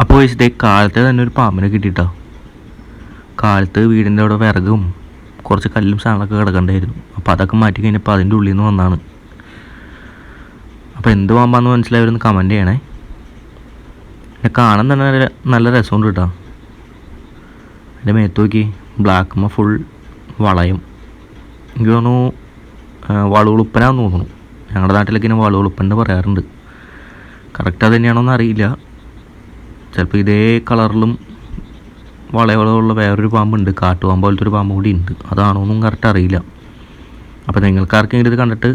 അപ്പോൾ ഇതേ കാലത്തെ തന്നെ ഒരു പാമ്പിനെ കിട്ടിയിട്ടോ? കാലത്ത് വീടിന്റെ അവിടെ വിറകും കുറച്ച് കല്ലും സാധനങ്ങളൊക്കെ കിടക്കണ്ടായിരുന്നു. അപ്പോൾ അതൊക്കെ മാറ്റി കഴിഞ്ഞപ്പോൾ അതിന്റെ ഉള്ളിൽ നിന്ന് വന്നാണ്. അപ്പോൾ എന്ത് പാമ്പാന്ന് മനസ്സിലായവരൊന്ന് കമന്റ് ചെയ്യണേ. എന്നെ കാണാൻ തന്നെ നല്ല രസമുണ്ട് കേട്ടോ. എന്റെ മേത്ത് നോക്കി. ബ്ലാക്കുമ്മ ഫുൾ വളയും. എനിക്ക് തോന്നുന്നു വളവുളുപ്പനാന്ന് തോന്നുന്നു. ഞങ്ങളുടെ നാട്ടിലൊക്കെ ഇങ്ങനെ വളവുളുപ്പൻ പറയാറുണ്ട്. കറക്റ്റ് അത് തന്നെയാണോ അറിയില്ല. ചിലപ്പോൾ ഇതേ കളറിലും വളയുള്ള വേറൊരു പാമ്പുണ്ട് കാട്ടുപാമ്പ് പോലത്തെ ഒരു പാമ്പ് കൂടി ഉണ്ട്. അതാണോന്നും കറക്റ്റ് അറിയില്ല. അപ്പോൾ നിങ്ങൾക്ക് ആർക്കെങ്കിലും ഇത് കണ്ടിട്ട്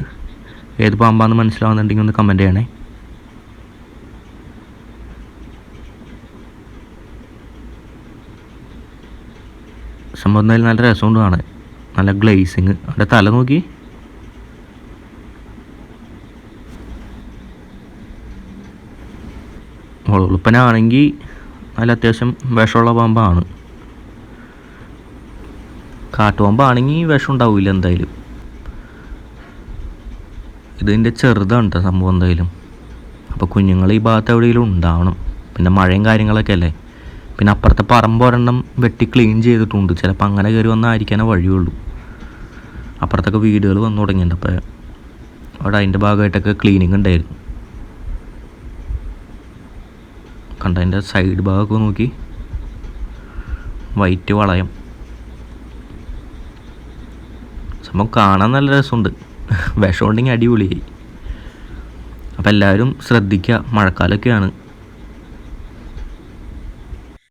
ഏത് പാമ്പാന്ന് മനസ്സിലാവുന്നുണ്ടെങ്കിൽ ഒന്ന് കമന്റ് ചെയ്യണേ. സംഭവം നല്ല രസമുണ്ട് കാണാൻ. നല്ല ഗ്ലേസിങ് അവിടെ തല നോക്കി. മുളകുളുപ്പനാണെങ്കിൽ നല്ല അത്യാവശ്യം വിഷമുള്ള പാമ്പാണ്. കാട്ടുപാമ്പാണെങ്കിൽ വിഷം ഉണ്ടാവില്ല എന്തായാലും. ഇതിന്റെ ചെറുതാണ് സംഭവം എന്തായാലും. അപ്പോൾ കുഞ്ഞുങ്ങൾ ഈ ഭാഗത്ത് എവിടെയെങ്കിലും ഉണ്ടാവണം. പിന്നെ മഴയും കാര്യങ്ങളൊക്കെ അല്ലേ? പിന്നെ അപ്പുറത്തെ പറമ്പൊരെണ്ണം വെട്ടി ക്ലീൻ ചെയ്തിട്ടുണ്ട്. ചിലപ്പോൾ അങ്ങനെ കയറി വന്നായിരിക്കാനേ വഴിയുള്ളൂ. അപ്പുറത്തൊക്കെ വീടുകൾ വന്നു തുടങ്ങിയിട്ടുണ്ട്. അപ്പോൾ അവിടെ അതിന്റെ ഭാഗമായിട്ടൊക്കെ ക്ലീനിങ് ഉണ്ടായിരുന്നു. കണ്ട അതിന്റെ സൈഡ് ഭാഗമൊക്കെ നോക്കി. വൈറ്റ് വളയം. സംഭവം കാണാൻ നല്ല രസമുണ്ട്. വിഷം ഉണ്ടെങ്കിൽ അടിപൊളിയായി. അപ്പോൾ എല്ലാവരും ശ്രദ്ധിക്കുക. മഴക്കാലമൊക്കെയാണ്.